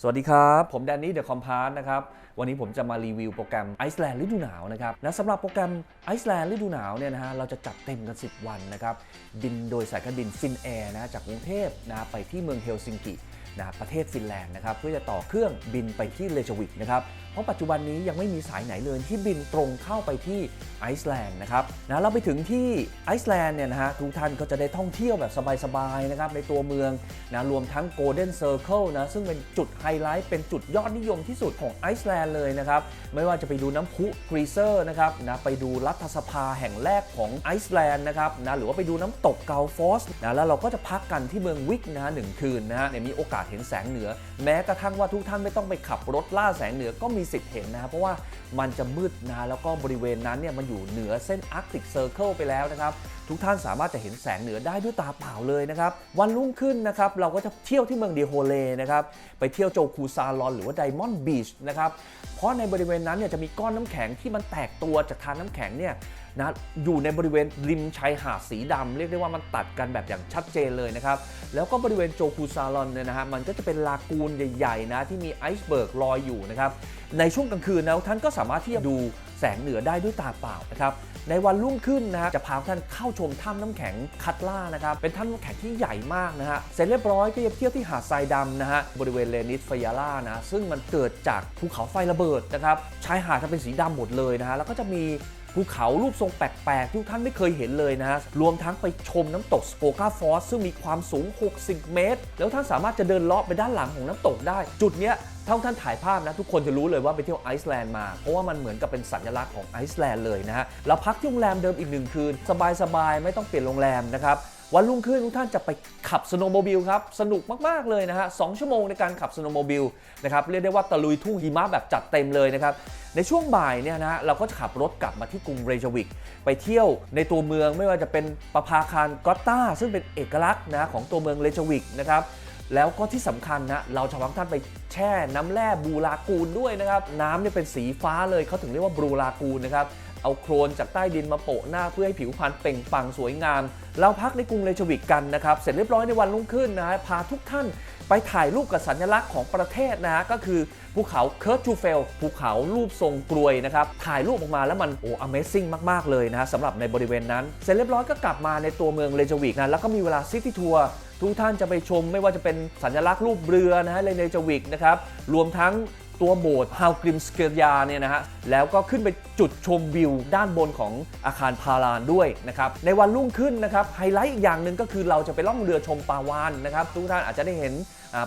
สวัสดีครับ ผมแดนนี่เดอะคอมพาร์นะครับ วันนี้ผมจะมารีวิวโปรแกรมไอซ์แลนด์ฤดูหนาวนะครับ และสำหรับโปรแกรมไอซ์แลนด์ฤดูหนาวเนี่ยนะฮะ เราจะจัดเต็มกัน 10 วันนะครับ บินโดยสายการบินฟินแอร์นะ จากกรุงเทพนะไปที่เมืองเฮลซิงกินะประเทศฟินแลนด์นะครับ เพื่อจะต่อเครื่องบินไปที่เลจวิกนะครับ ราะปัจจุบันนี้ยังไม่มีสายไหนเลยที่บินตรงเข้าไปที่ไอซ์แลนด์นะครับนะเราไปถึงที่ไอซ์แลนด์เนี่ยนะฮะทุกท่านก็จะได้ท่องเที่ยวแบบสบายๆนะครับในตัวเมืองนะรวมทั้ง Golden Circle นะซึ่งเป็นจุดไฮไลท์เป็นจุดยอดนิยมที่สุดของไอซ์แลนด์เลยนะครับไม่ว่าจะไปดูน้ำพุกรีเซอร์นะครับนะไปดูรัฐสภาแห่งแรกของไอซ์แลนด์นะครับนะหรือว่าไปดูน้ำตกเกาฟอสนะแล้วเราก็จะพักกันที่เมืองวิกนะฮะหนึ่งคืนนะฮะเนี่ยมีโอกาสเห็นแสงเหนือ แม้กระทั่งว่าทุกท่านไม่ต้องไปขับรถล่าแสงเหนือก็มีสิทธิ์เห็นนะครับเพราะว่ามันจะมืดนะแล้วก็บริเวณนั้นเนี่ยมันอยู่เหนือเส้นอาร์กติกเซอร์เคิลไปแล้วนะครับ ทุกท่านสามารถจะเห็นแสงเหนือได้ด้วยตาเปล่าเลยนะครับ วันรุ่งขึ้นนะครับ เราก็จะเที่ยวที่เมืองเดโฮเลนะครับ ไปเที่ยวโจคูซาลอนหรือว่าไดมอนด์บีชนะครับ เพราะในบริเวณนั้นเนี่ยจะมีก้อนน้ำแข็งที่มันแตกตัวจากทานน้ำแข็งเนี่ย นะอยู่ในบริเวณริมชายหาดสีดำเรียกได้ว่ามันตัดกันแบบอย่างชัดเจนเลยนะครับ แล้วก็บริเวณโจคูซาลอนเนี่ยนะฮะมันก็จะเป็นลากูนใหญ่ๆนะที่มีไอซ์เบิร์กลอยอยู่นะครับในช่วงกลางคืนนะท่านก็สามารถที่จะดูแสงเหนือได้ด้วยตาเปล่านะครับในวันรุ่งขึ้นนะฮะจะพาท่านเข้าชมถ้ำน้ำแข็งคัตล่านะครับเป็นถ้ำน้ำแข็งที่ใหญ่มากนะฮะเสร็จเรียบร้อยก็จะเที่ยวที่หาดทรายดำนะฮะบริเวณเลนิสฟยาล่านะซึ่งมันเกิดจากภูเขาไฟระเบิดนะครับชายหาดจะเป็นสีดำหมดเลยนะฮะแล้วก็จะมีภูเขารูปทรงแปลกๆ ที่ท่านไม่เคยเห็นเลยนะฮะ รวมทั้งไปชมน้ำตกสโปกาฟอสซึ่งมีความสูง 60 เมตร แล้วท่านสามารถจะเดินเลาะไปด้านหลังของน้ำตกได้ จุดเนี้ย ถ้าท่านถ่ายภาพนะทุกคนจะรู้เลยว่าไปเที่ยวไอซ์แลนด์มา เพราะว่ามันเหมือนกับเป็นสัญลักษณ์ของไอซ์แลนด์เลยนะฮะเราพักที่โรงแรมเดิมอีกหนึ่งคืน สบายๆ ไม่ต้องเปลี่ยนโรงแรมนะครับวันรุ่งขึ้นทุกท่านจะไปขับสโนว์โมบิลครับ สนุกมาก ๆ เลยนะฮะสองชั่วโมงในการขับสโนว์โมบิลนะครับ เรียกได้ว่าตะลุยทุ่งหิมะแบบจัดเต็มเลยนะครับ ในช่วงบ่ายเนี่ยนะเราก็จะขับรถกลับมาที่กรุงเรจวิก ไปเที่ยวในตัวเมืองไม่ว่าจะเป็นประภาคารกอตตาซึ่งเป็นเอกลักษณ์นะของตัวเมืองเรจวิกนะครับ แล้วก็ที่สำคัญนะเราจะพาท่านไปแช่น้ำแร่บูรากูลด้วยนะครับ น้ำเนี่ยเป็นสีฟ้าเลยเขาถึงเรียกว่าบูรากูลนะครับเอาโครนจากใต้ดินมาโปะหน้าเพื่อให้ผิวพรรณเปล่งปลั่งสวยงาม เราพักในกรุงเรจวิกกันนะครับ เสร็จเรียบร้อยในวันรุ่งขึ้นนะฮะพาทุกท่านไปถ่ายรูปกับสัญลักษณ์ของประเทศนะฮะก็คือภูเขาเคิร์ทูเฟลภูเขารูปทรงกรวยนะครับ ถ่ายรูปออกมาแล้วมันโอ้ Amazing มาก ๆ เลยนะฮะสำหรับในบริเวณนั้น เสร็จเรียบร้อยก็กลับมาในตัวเมืองเรจวิกนะแล้วก็มีเวลาซิตี้ทัวร์ ทุกท่านจะไปชมไม่ว่าจะเป็นสัญลักษณ์รูปเรือนะฮะเลเนจวิกนะครับรวมทั้งตัวโบสถ์ฮาวกริมสเกียาเนี่ยนะฮะแล้วก็ขึ้นไปจุดชมวิวด้านบนของอาคารพารานด้วยนะครับในวันรุ่งขึ้นนะครับไฮไลท์อีกอย่างหนึ่งก็คือเราจะไปล่องเรือชมปาวานนะครับทุกท่านอาจจะได้เห็น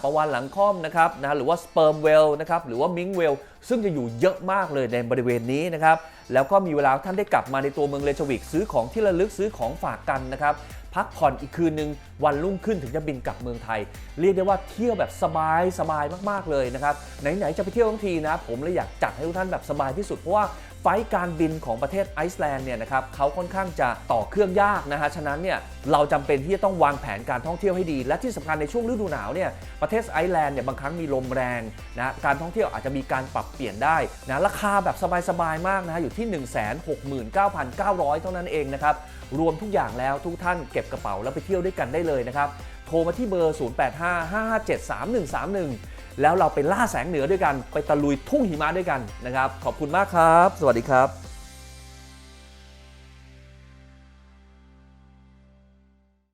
ปาวานหลังค่อมนะครับนะหรือว่าสเปิร์มเวลนะครับหรือว่ามิงเวลซึ่งจะอยู่เยอะมากเลยในบริเวณนี้นะครับ แล้วก็มีเวลาท่านได้กลับมาในตัวเมืองเลชวิกซื้อของที่ระลึกซื้อของฝากกันนะครับ พักผ่อนอีกคืนหนึ่งวันรุ่งขึ้นถึงจะบินกลับเมืองไทย เรียกได้ว่าเที่ยวแบบสบายสบายมากๆเลยนะครับ ไหนๆจะไปเที่ยวทั้งทีนะ ผมเลยอยากจัดให้ทุกท่านแบบสบายที่สุดเพราะว่าไฟการบินของประเทศไอซ์แลนด์เนี่ยนะครับเขาค่อนข้างจะต่อเครื่องยากนะฮะ ฉะนั้นเนี่ยเราจำเป็นที่จะต้องวางแผนการท่องเที่ยวให้ดี และที่สำคัญในช่วงฤดูหนาวเนี่ยประเทศไอซ์แลนด์เนี่ยบางครั้งมีลมแรงนะการท่องเที่ยวอาจจะมีการปรับเปลี่ยนได้นะราคาแบบสบายๆมากนะฮะอยู่ที่ 169,900 เท่านั้นเองนะครับรวมทุกอย่างแล้วทุกท่านเก็บกระเป๋าแล้วไปเที่ยวด้วยกันได้เลยนะครับโทรมาที่เบอร์ 0855573131 แล้วเราไปล่าแสงเหนือด้วยกัน ไปตะลุยทุ่งหิมะด้วยกันนะครับ ขอบคุณมากครับ สวัสดีครับ